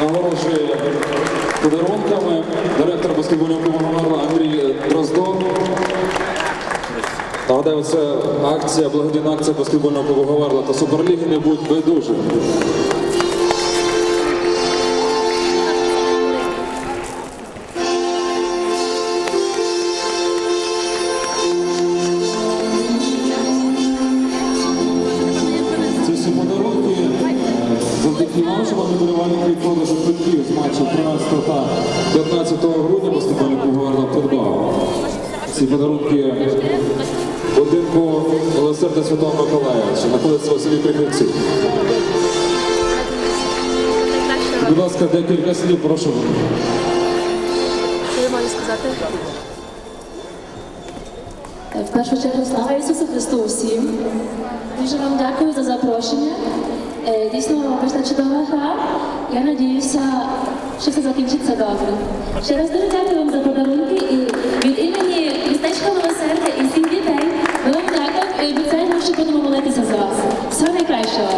нагороджує подарунками директор баскетбольного клубу «Ромарла» Андрій Дроздов. Нагадаю, це акція, благодійна акція баскетбольного клубу Говарла та Суперліги не будь байдуже. Болівальники від продажу квитків з матчу 13 та 15 грудня клуб Говарла придбав. Ці подарунки будинку Милосердя Святого Миколая, що знаходиться у селі Криківці. Будь ласка, декілька слів, прошу. Що я маю сказати? В першу чергу слава Ісусу Христу усім. Дуже вам дякую за запрошення. Дійсно, вийшла чудова гра. Я надіюся, що все закінчиться добре. Ще раз дуже дякую вам за подарунки і від імені містечка Милосердя і всіх дітей ми вам дякуємо і обіцяємо, що будемо молитися за вас. Всього найкращого.